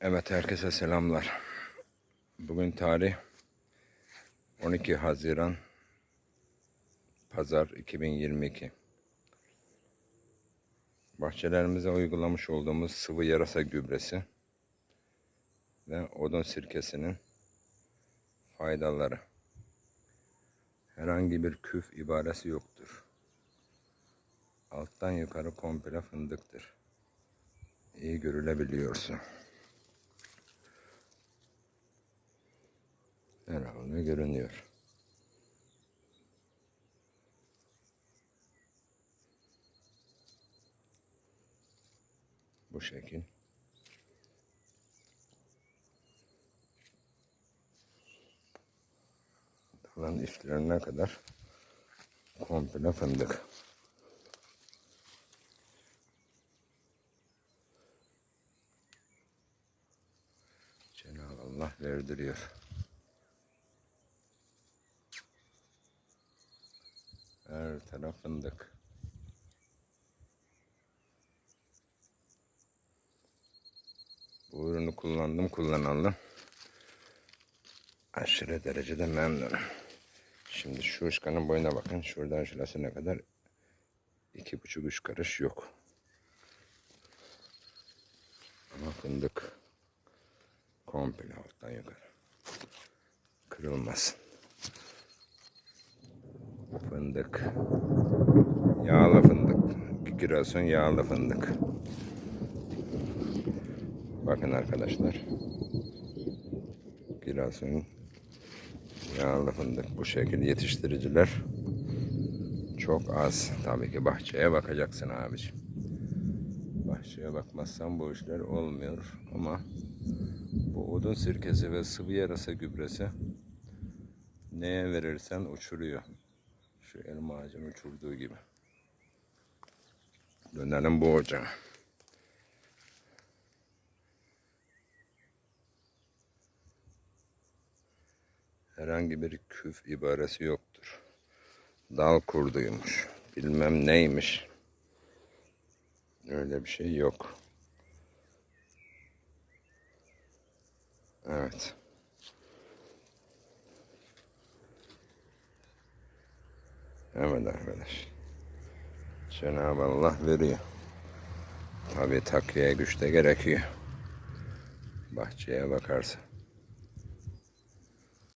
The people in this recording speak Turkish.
Evet herkese selamlar. Bugün tarih 12 Haziran Pazar 2022. Bahçelerimize uygulamış olduğumuz sıvı yarasa gübresi ve odun sirkesinin faydaları. Herhangi bir küf ibaresi yoktur. Alttan yukarı komple fındıktır. İyi görülebiliyorsa. Herhalde görünüyor. Bu şekil. Kalan işlerine kadar komple fındık. Cenab-ı Allah verdiriyor. Her taraf fındık. Bu ürünü kullandım kullanalı. Aşırı derecede memnunum. Şimdi şu ışkanın boyuna bakın. Şuradan şurasına kadar iki buçuk üç karış yok. Ama fındık komple alttan yukarı. Kırılmasın. Fındık. Yağlı fındık. Girasyon yağlı fındık. Bakın arkadaşlar. Girasyon yağlı fındık. Bu şekilde yetiştiriciler çok az. Tabii ki bahçeye bakacaksın abiciğim. Bahçeye bakmazsan bu işler olmuyor ama bu odun sirkesi ve sıvı yarasa gübresi neye verirsen uçuruyor. Şu elma ağacın uçurduğu gibi. Dönelim bu ocağa. Herhangi bir küf ibaresi yoktur. Dal kurduymuş. Bilmem neymiş. Öyle bir şey yok. Evet. Evet arkadaş. Cenab-ı Allah veriyor. Tabi takviye güç de gerekiyor. Bahçeye bakarsın.